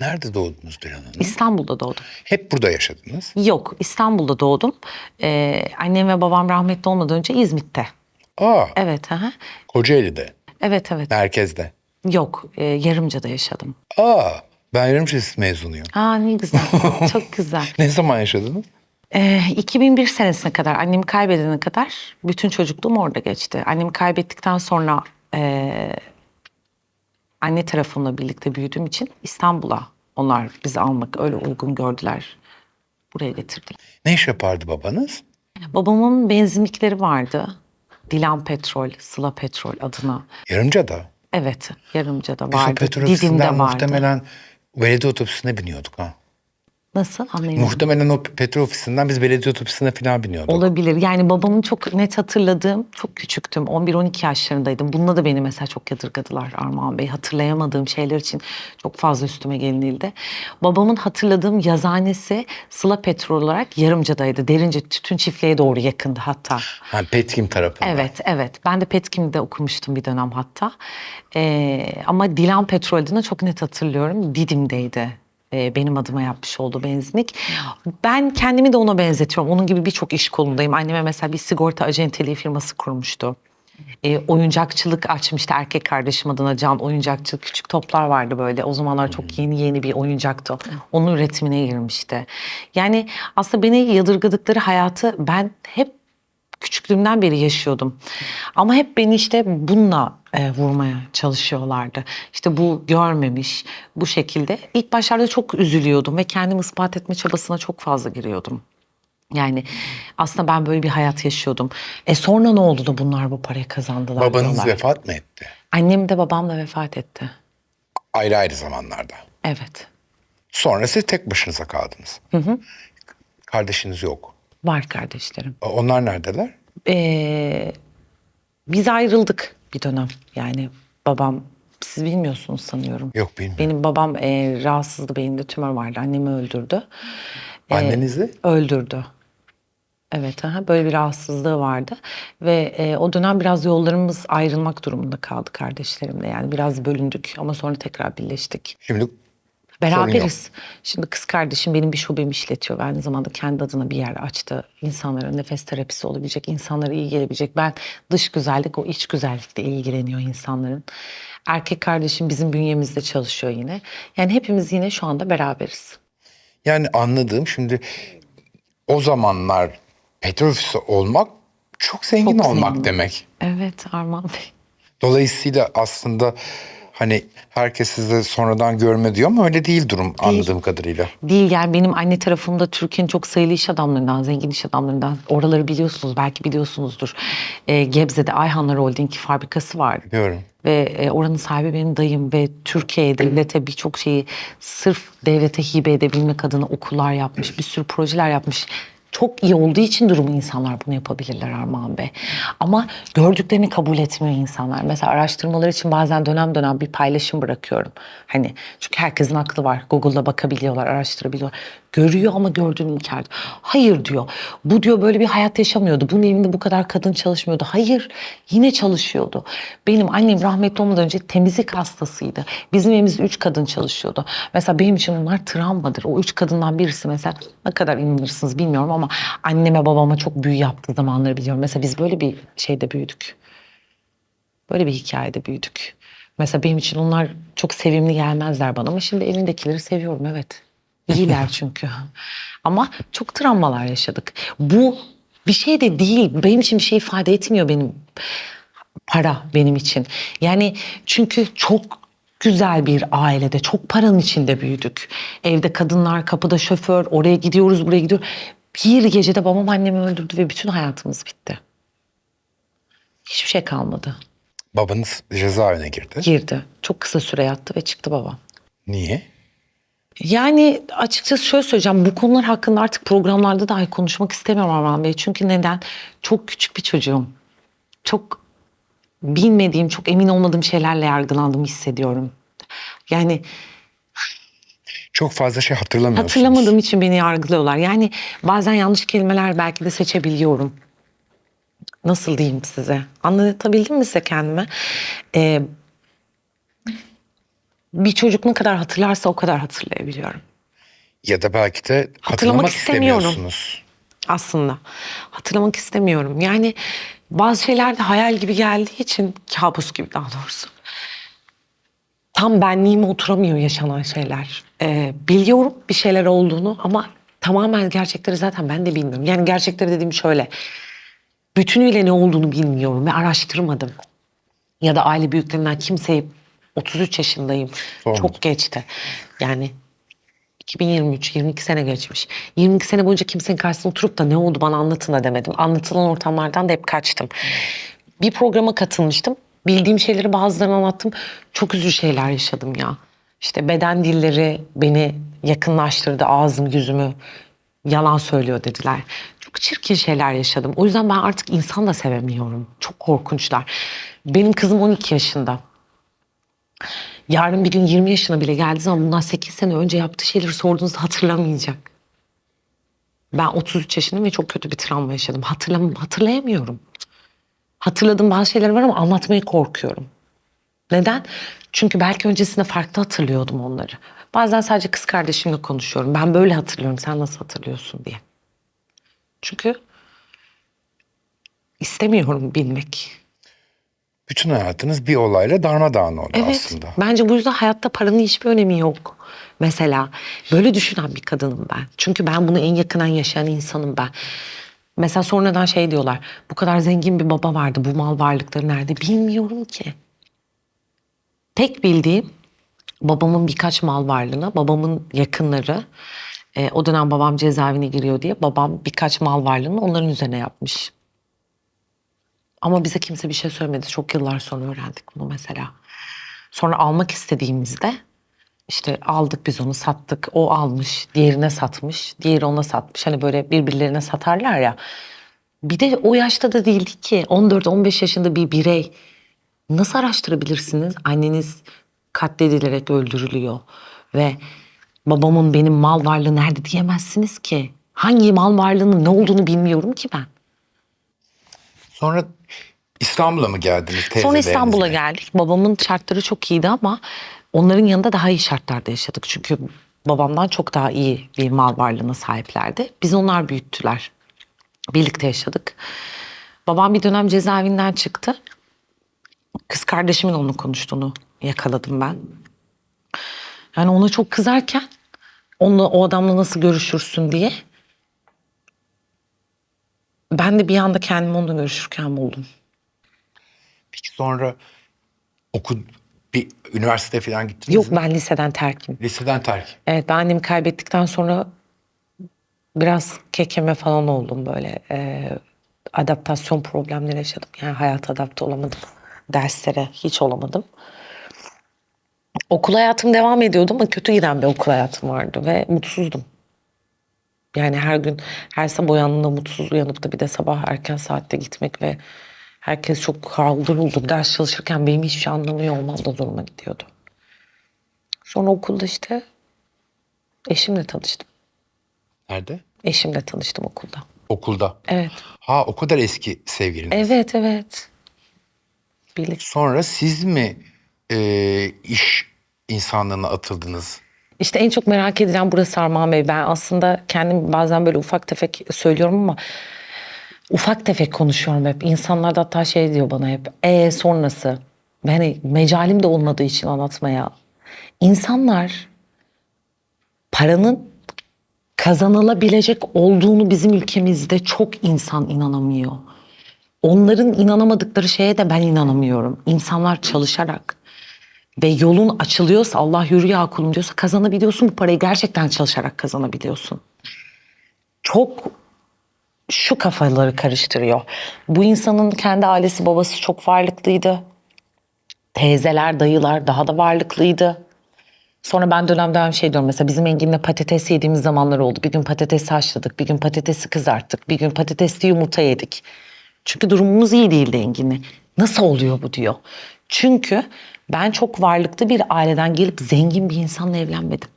Nerede doğdunuz Dilan Hanım? İstanbul'da doğdum. Hep burada yaşadınız. Yok İstanbul'da doğdum. Ee, annem ve babam rahmetli olmadan önce İzmit'te. Aa, Evet. Aha. Kocaeli'de, Evet evet. merkezde. Yok e, Yarımca'da yaşadım. Aa, ben Lisesi mezunuyum. Aa ne güzel. Çok güzel. Ne zaman yaşadınız? Ee, 2001 senesine kadar annemi kaybedene kadar bütün çocukluğum orada geçti. Annemi kaybettikten sonra e, anne tarafımla birlikte büyüdüğüm için İstanbul'a onlar bizi almak öyle uygun gördüler. Buraya getirdiler. Ne iş yapardı babanız? Babamın benzinlikleri vardı. Dilan Petrol, Sıla Petrol adına. Yarımca'da. Evet, Yarımca'da vardı. petrol Didim'de vardı. muhtemelen belediye otobüsüne biniyorduk ha. Nasıl anlayamadım. Muhtemelen o petrol ofisinden biz belediye otobüsüne falan biniyorduk. Olabilir. Yani babamın çok net hatırladığım, çok küçüktüm. 11-12 yaşlarındaydım. Bununla da beni mesela çok yadırgadılar Armağan Bey. Hatırlayamadığım şeyler için çok fazla üstüme gelinildi. Babamın hatırladığım yazanesi Sıla Petrol olarak Yarımca'daydı. Derince tütün çiftliğe doğru yakındı hatta. Ha, Petkim tarafında. Evet, evet. Ben de Petkim'de okumuştum bir dönem hatta. Ee, ama Dilan Petrol adına çok net hatırlıyorum. Didim'deydi. Ee, benim adıma yapmış olduğu benzinlik. Ben kendimi de ona benzetiyorum. Onun gibi birçok iş kolundayım. Anneme mesela bir sigorta acenteliği firması kurmuştu. Ee, oyuncakçılık açmıştı erkek kardeşim adına Can oyuncakçılık küçük toplar vardı böyle o zamanlar çok yeni yeni bir oyuncaktı onun üretimine girmişti yani aslında beni yadırgadıkları hayatı ben hep küçüklüğümden beri yaşıyordum. Ama hep beni işte bununla e, vurmaya çalışıyorlardı. İşte bu görmemiş, bu şekilde. İlk başlarda çok üzülüyordum ve kendimi ispat etme çabasına çok fazla giriyordum. Yani aslında ben böyle bir hayat yaşıyordum. E sonra ne oldu da bunlar bu parayı kazandılar Babanız diyorlar. vefat mı etti? Annem de babam da vefat etti. Ayrı ayrı zamanlarda. Evet. Sonra siz tek başınıza kaldınız. Kardeşiniz yok. Var kardeşlerim. Onlar neredeler? Ee, biz ayrıldık bir dönem. Yani babam siz bilmiyorsunuz sanıyorum. Yok bilmiyorum. Benim babam e, rahatsızdı beyinde tümör vardı. Annemi öldürdü. Ee, Annenizi? Öldürdü. Evet, aha, böyle bir rahatsızlığı vardı ve e, o dönem biraz yollarımız ayrılmak durumunda kaldı kardeşlerimle. Yani biraz bölündük ama sonra tekrar birleştik. Şimdi Beraberiz. Şimdi kız kardeşim benim bir şubemi işletiyor. ve Aynı zamanda kendi adına bir yer açtı. İnsanlara nefes terapisi olabilecek, insanlara iyi gelebilecek. Ben dış güzellik, o iç güzellikle ilgileniyor insanların. Erkek kardeşim bizim bünyemizde çalışıyor yine. Yani hepimiz yine şu anda beraberiz. yani anladığım şimdi o zamanlar petrol ofisi olmak çok zengin Çok olmak zengin. demek. Evet Arman Bey. Dolayısıyla aslında hani herkes sizi sonradan görme diyor ama öyle değil durum anladığım kadarıyla. Değil yani benim anne tarafımda Türkiye'nin çok sayılı iş adamlarından, zengin iş adamlarından. Oraları biliyorsunuz, belki biliyorsunuzdur. Ee, Gebze'de Ayhanlar Holding fabrikası vardı. Biliyorum. Ve e, oranın sahibi benim dayım ve Türkiye'ye, devlete birçok şeyi sırf devlete hibe edebilmek adına okullar yapmış, bir sürü projeler yapmış. Çok iyi olduğu için durumu insanlar bunu yapabilirler Armağan Bey. Ama gördüklerini kabul etmiyor insanlar. Mesela araştırmalar için bazen dönem dönem bir paylaşım bırakıyorum. Hani çünkü herkesin aklı var. Google'da bakabiliyorlar, araştırabiliyorlar. Görüyor ama gördüğünü inkar ediyor. Hayır diyor. Bu diyor böyle bir hayat yaşamıyordu. Bunun evinde bu kadar kadın çalışmıyordu. Hayır yine çalışıyordu. Benim annem rahmetli olmadan önce temizlik hastasıydı. Bizim evimizde üç kadın çalışıyordu. Mesela benim için onlar travmadır. O üç kadından birisi mesela ne kadar inanırsınız bilmiyorum ama anneme babama çok büyü yaptığı zamanları biliyorum. Mesela biz böyle bir şeyde büyüdük. Böyle bir hikayede büyüdük. Mesela benim için onlar çok sevimli gelmezler bana ama şimdi elindekileri seviyorum evet. İyiler çünkü. Ama çok travmalar yaşadık. Bu bir şey de değil. Benim için bir şey ifade etmiyor benim para benim için. Yani çünkü çok güzel bir ailede, çok paranın içinde büyüdük. Evde kadınlar, kapıda şoför, oraya gidiyoruz, buraya gidiyoruz. Bir gecede babam annemi öldürdü ve bütün hayatımız bitti. Hiçbir şey kalmadı. Babanız cezaevine girdi. Girdi. Çok kısa süre yattı ve çıktı babam. Niye? Yani açıkçası şöyle söyleyeceğim. Bu konular hakkında artık programlarda dahi konuşmak istemiyorum Arman Bey. Çünkü neden? Çok küçük bir çocuğum. Çok bilmediğim, çok emin olmadığım şeylerle yargılandığımı hissediyorum. Yani Çok fazla şey hatırlamıyorsunuz. hatırlamadığım için beni yargılıyorlar. Yani bazen yanlış kelimeler belki de seçebiliyorum. Nasıl diyeyim size? Anlatabildim mi size kendime? Ee, bir çocuk ne kadar hatırlarsa o kadar hatırlayabiliyorum. Ya da belki de hatırlamak, istemiyorum. istemiyorsunuz. aslında. Hatırlamak istemiyorum. Yani bazı şeyler de hayal gibi geldiği için kabus gibi daha doğrusu. Tam benliğime oturamıyor yaşanan şeyler. Ee, biliyorum bir şeyler olduğunu ama tamamen gerçekleri zaten ben de bilmiyorum. Yani gerçekleri dediğim şöyle. Bütünüyle ne olduğunu bilmiyorum ve araştırmadım. Ya da aile büyüklerinden kimseyi 33 yaşındayım. Sormadım. Çok geçti. Yani 2023, 22 sene geçmiş. 22 sene boyunca kimsenin karşısına oturup da ne oldu bana anlatın da demedim. Anlatılan ortamlardan da hep kaçtım. Bir programa katılmıştım. Bildiğim şeyleri bazılarına anlattım. Çok üzücü şeyler yaşadım ya. İşte beden dilleri beni yakınlaştırdı. Ağzım, yüzümü yalan söylüyor dediler. Çok çirkin şeyler yaşadım. O yüzden ben artık insan da sevemiyorum. Çok korkunçlar. Benim kızım 12 yaşında. Yarın bir gün 20 yaşına bile geldiği zaman bundan 8 sene önce yaptığı şeyleri sorduğunuzda hatırlamayacak. Ben 33 yaşındayım ve çok kötü bir travma yaşadım. Hatırlam hatırlayamıyorum. Hatırladığım bazı şeyler var ama anlatmaya korkuyorum. Neden? Çünkü belki öncesinde farklı hatırlıyordum onları. Bazen sadece kız kardeşimle konuşuyorum. Ben böyle hatırlıyorum. Sen nasıl hatırlıyorsun diye. Çünkü istemiyorum bilmek. Bütün hayatınız bir olayla darmadağın oldu Evet. aslında. Bence bu yüzden hayatta paranın hiçbir önemi yok. Mesela böyle düşünen bir kadınım ben. Çünkü ben bunu en yakından yaşayan insanım ben. Mesela sonradan şey diyorlar. Bu kadar zengin bir baba vardı. Bu mal varlıkları nerede? Bilmiyorum ki. Tek bildiğim babamın birkaç mal varlığına, babamın yakınları, e, o dönem babam cezaevine giriyor diye babam birkaç mal varlığını onların üzerine yapmış. Ama bize kimse bir şey söylemedi. Çok yıllar sonra öğrendik bunu mesela. Sonra almak istediğimizde işte aldık biz onu sattık. O almış, diğerine satmış, diğeri ona satmış. Hani böyle birbirlerine satarlar ya. Bir de o yaşta da değildi ki 14-15 yaşında bir birey. Nasıl araştırabilirsiniz? Anneniz katledilerek öldürülüyor ve babamın benim mal varlığı nerede diyemezsiniz ki. Hangi mal varlığının ne olduğunu bilmiyorum ki ben. Sonra İstanbul'a mı geldiniz Sonra teyzelerinizle? İstanbul'a geldik. Babamın şartları çok iyiydi ama onların yanında daha iyi şartlarda yaşadık. Çünkü babamdan çok daha iyi bir mal varlığına sahiplerdi. Biz onlar büyüttüler. Birlikte yaşadık. Babam bir dönem cezaevinden çıktı. Kız kardeşimin onunla konuştuğunu yakaladım ben. Yani ona çok kızarken onunla o adamla nasıl görüşürsün diye ben de bir anda kendimi onunla görüşürken buldum. Peki sonra okul bir üniversite falan gittiniz Yok mi? ben liseden terkim. Liseden terk. Evet ben annemi kaybettikten sonra biraz kekeme falan oldum böyle. Ee, adaptasyon problemleri yaşadım. Yani hayata adapte olamadım. Derslere hiç olamadım. Okul hayatım devam ediyordu ama kötü giden bir okul hayatım vardı ve mutsuzdum. Yani her gün her sabah uyandığımda mutsuz uyanıp da bir de sabah erken saatte gitmek ve herkes çok haldır huldur ders çalışırken benim hiçbir şey anlamıyor olmam da zoruma gidiyordu. Sonra okulda işte eşimle tanıştım. Nerede? Eşimle tanıştım okulda. Okulda. Evet. Ha o kadar eski sevgiliniz. Evet evet. Birlikte. Sonra siz mi e, iş insanlığına atıldınız? İşte en çok merak edilen burası Armağan Bey. Ben aslında kendim bazen böyle ufak tefek söylüyorum ama ufak tefek konuşuyorum hep. İnsanlar da hatta şey diyor bana hep. E sonrası. Yani mecalim de olmadığı için anlatmaya. İnsanlar paranın kazanılabilecek olduğunu bizim ülkemizde çok insan inanamıyor. Onların inanamadıkları şeye de ben inanamıyorum. İnsanlar çalışarak ve yolun açılıyorsa Allah yürü ya kulum diyorsa kazanabiliyorsun bu parayı gerçekten çalışarak kazanabiliyorsun. Çok şu kafaları karıştırıyor. Bu insanın kendi ailesi babası çok varlıklıydı. Teyzeler, dayılar daha da varlıklıydı. Sonra ben dönem dönem şey diyorum mesela bizim Engin'le patates yediğimiz zamanlar oldu. Bir gün patates haşladık, bir gün patatesi kızarttık, bir gün patatesli yumurta yedik. Çünkü durumumuz iyi değildi Engin'le. Nasıl oluyor bu diyor. Çünkü ben çok varlıklı bir aileden gelip zengin bir insanla evlenmedim.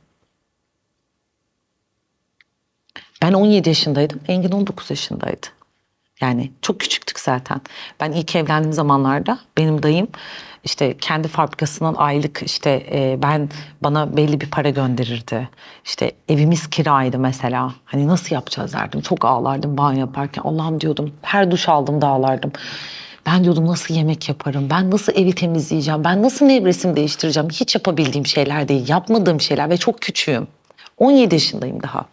Ben 17 yaşındaydım, Engin 19 yaşındaydı. Yani çok küçüktük zaten. Ben ilk evlendiğim zamanlarda benim dayım işte kendi fabrikasından aylık işte e, ben bana belli bir para gönderirdi. İşte evimiz kiraydı mesela. Hani nasıl yapacağız derdim. Çok ağlardım banyo yaparken. Allah'ım diyordum. Her duş aldım da ağlardım. Ben diyordum nasıl yemek yaparım? Ben nasıl evi temizleyeceğim? Ben nasıl nevresim değiştireceğim? Hiç yapabildiğim şeyler değil. Yapmadığım şeyler ve çok küçüğüm. 17 yaşındayım daha.